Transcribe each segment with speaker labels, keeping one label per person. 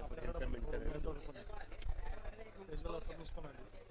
Speaker 1: मेंटरचं नाव
Speaker 2: रणजित वासुदेव.
Speaker 1: आपण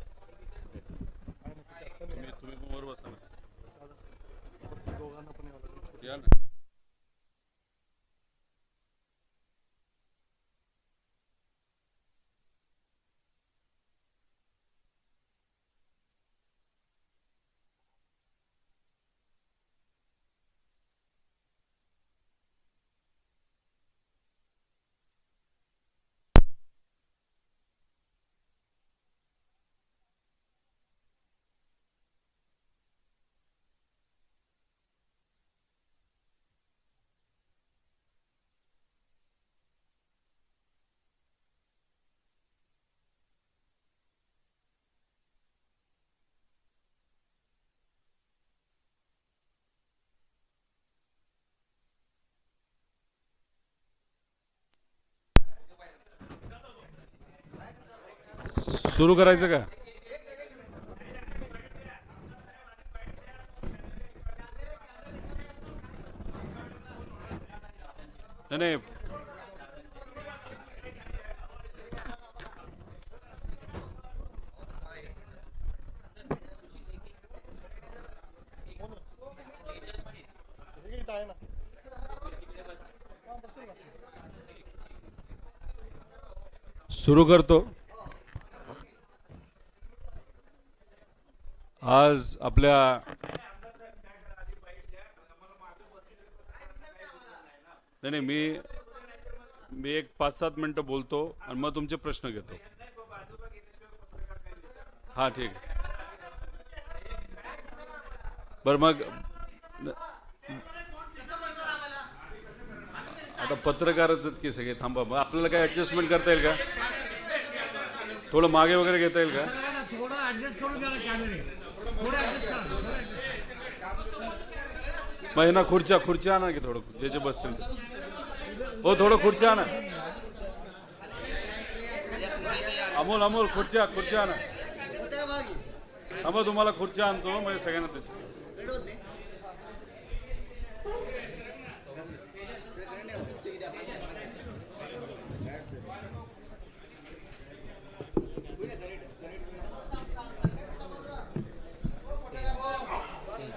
Speaker 3: सुरू करायचं का? नाही नाही. सुरू करतो. आज आपल्या नाही नाही मी मी एक पाच सात मिनटं बोलतो आणि मग तुमचे प्रश्न घेतो. हा ठीक बर बरं मग आता पत्रकारच आहेत की सगळे थांबा मग आपल्याला काय ऍडजस्टमेंट करता येईल का? थोडं मागे वगैरे घेता येईल का?
Speaker 4: थोडं ऍडजस्ट करून
Speaker 3: मग ना खुर्च्या खुर्च्या आणा की थोडं जे जे बसतील हो थोडं खुर्च्या आणा. अमोल अमोल खुर्च्या खुर्च्या आणा. अमोल तुम्हाला खुर्च्या आणतो म्हणजे सगळ्यांना त्याची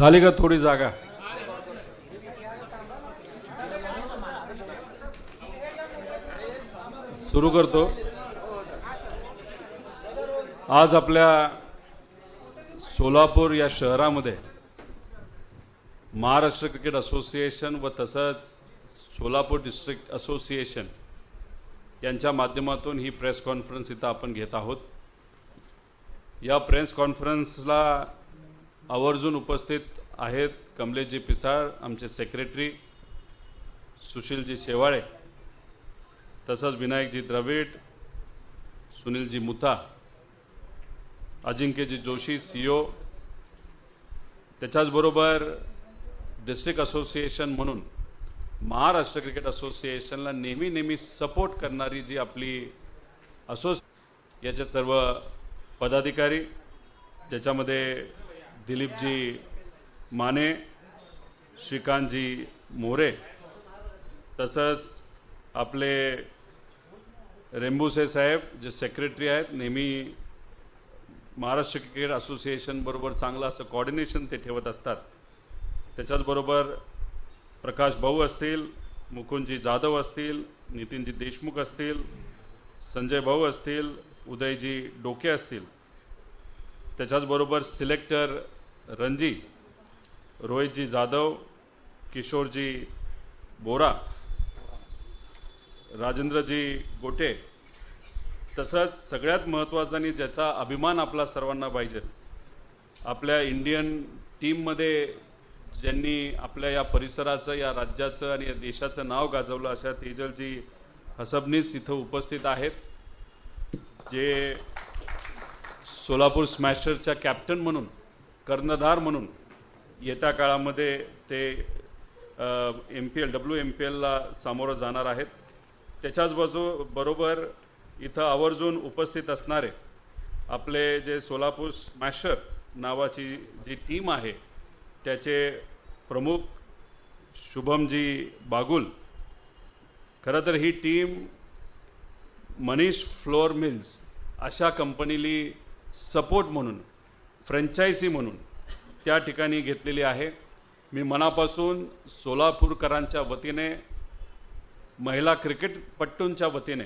Speaker 3: झाली का थोडी जागा? सुरू करतो. आज आपल्या सोलापूर या शहरामध्ये महाराष्ट्र क्रिकेट असोसिएशन व तसंच सोलापूर डिस्ट्रिक्ट असोसिएशन यांच्या माध्यमातून ही प्रेस कॉन्फरन्स इथं आपण घेत आहोत. या प्रेस कॉन्फरन्सला आवर्जून उपस्थित आहेत कमलेशजी पिसाळ आमचे सेक्रेटरी सुशीलजी शेवाळे तसंच विनायकजी द्रविड सुनीलजी मुथा अजिंक्यजी जोशी सीओ त्याच्याचबरोबर डिस्ट्रिक्ट असोसिएशन म्हणून महाराष्ट्र क्रिकेट असोसिएशनला नेहमी नेहमी सपोर्ट करणारी जी आपली असोसिए याचे सर्व पदाधिकारी ज्याच्यामध्ये दिलीपजी माने श्रीकांतजी मोरे तसंच आपले रेंबुसे साहेब जे सेक्रेटरी आहेत नेहमी महाराष्ट्र क्रिकेट असोसिएशन बरोबर चांगलं असं कॉर्डिनेशन ते ठेवत असतात. त्याच्याचबरोबर प्रकाश भाऊ असतील मुकुंदजी जाधव असतील नितीनजी देशमुख असतील संजय भाऊ असतील उदयजी डोके असतील. त्याच्याचबरोबर सिलेक्टर रणजी रोहितजी जाधव किशोरजी बोरा राजेंद्रजी गोटे तसंच सगळ्यात महत्त्वाचा आणि ज्याचा अभिमान आपला सर्वांना पाहिजे आपल्या इंडियन टीममध्ये ज्यांनी आपल्या या परिसराचं या राज्याचं आणि या देशाचं नाव गाजवलं अशा तेजलजी हसबनीस इथं उपस्थित आहेत जे सोलापूर स्मॅशरच्या कॅप्टन म्हणून कर्णधार म्हणून येत्या काळामध्ये ते M P L W M P एलला सामोरं जाणार आहेत. त्याच्याच बाजू बरोबर इथं आवर्जून उपस्थित असणारे आपले जे सोलापूर स्मॅशर नावाची जी टीम आहे त्याचे प्रमुख शुभमजी बागुल खरं तर ही टीम मनीष फ्लोअर मिल्स अशा कंपनीली सपोर्ट म्हणून फ्रँचायसी म्हणून त्या ठिकाणी घेतलेली आहे. मी मनापासून सोलापूरकरांच्या वतीने महिला क्रिकेटपट्टूंच्या वतीने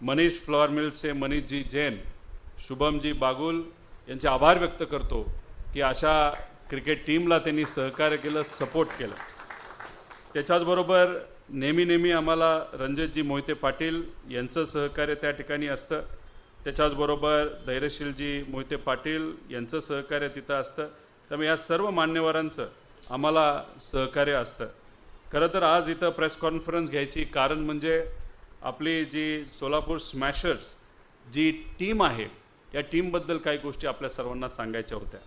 Speaker 3: मनीष फ्लॉवर मिल्सचे मनीषजी जैन शुभमजी बागुल यांचे आभार व्यक्त करतो की अशा क्रिकेट टीमला त्यांनी सहकार्य केलं सपोर्ट केलं. त्याच्याचबरोबर नेहमी नेहमी आम्हाला रणजितजी मोहिते पाटील यांचं सहकार्य त्या ठिकाणी असतं. त्याच्याचबरोबर धैर्यशीलजी मोहिते पाटील यांचं सहकार्य तिथं असतं. त्यामुळे या सर्व मान्यवरांचं आम्हाला सहकार्य असतं. खरं तर आज इथं प्रेस कॉन्फरन्स घ्यायची कारण म्हणजे आपली जी सोलापूर स्मॅशर्स जी टीम आहे या टीमबद्दल काही गोष्टी आपल्या सर्वांना सांगायच्या होत्या.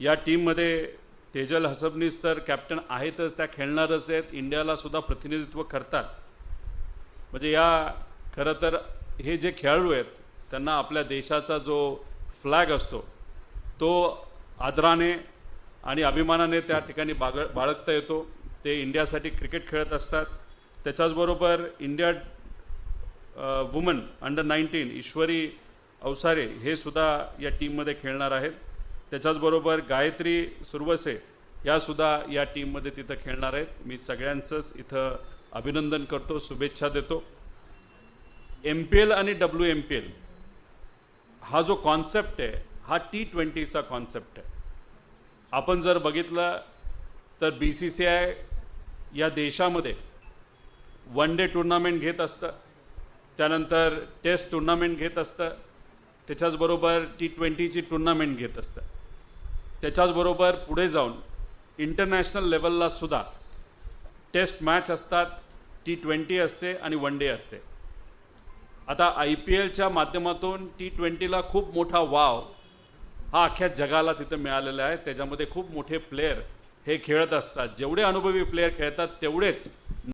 Speaker 3: या टीममध्ये तेजल हसबनीस तर कॅप्टन आहेतच त्या खेळणारच आहेत इंडियालासुद्धा प्रतिनिधित्व करतात. म्हणजे या खरं तर हे जे खेळाडू आहेत त्यांना आपल्या देशाचा जो फ्लॅग असतो तो आदराने आणि अभिमानाने त्या ठिकाणी बाग बाळगता येतो. ते इंडियासाठी क्रिकेट खेळत असतात. त्याच्याचबरोबर India woman under nineteen Ishwari Awasare हे सुद्धा या टीममध्ये खेळणार आहेत. त्याच्याचबरोबर गायत्री सुरवसे यासुद्धा या टीममध्ये तिथं खेळणार आहेत. मी सगळ्यांचंच इथं अभिनंदन करतो शुभेच्छा देतो. एम पी एल आणि डब्ल्यू एम पी एल हा जो कॉन्सेप्ट आहे हा टी ट्वेंटीचा कॉन्सेप्ट आहे. आपण जर बघितलं तर बी सी सी आय या देशामध्ये वन डे टुर्नामेंट घेत असतं त्यानंतर टेस्ट टुर्नामेंट घेत असतं त्याच्याचबरोबर टी ट्वेंटीची टुर्नामेंट घेत असतं. त्याच्याचबरोबर पुढे जाऊन इंटरनॅशनल लेवलला सुद्धा टेस्ट मॅच असतात टी ट्वेंटी असते आणि वन डे असते. आता आय पी एलच्या माध्यमातून टी ट्वेंटीला खूप मोठा वाव हा अख्ख्या जगाला तिथं मिळालेला आहे. त्याच्यामध्ये खूप मोठे प्लेयर हे खेळत असतात. जेवढे अनुभवी प्लेयर खेळतात तेवढेच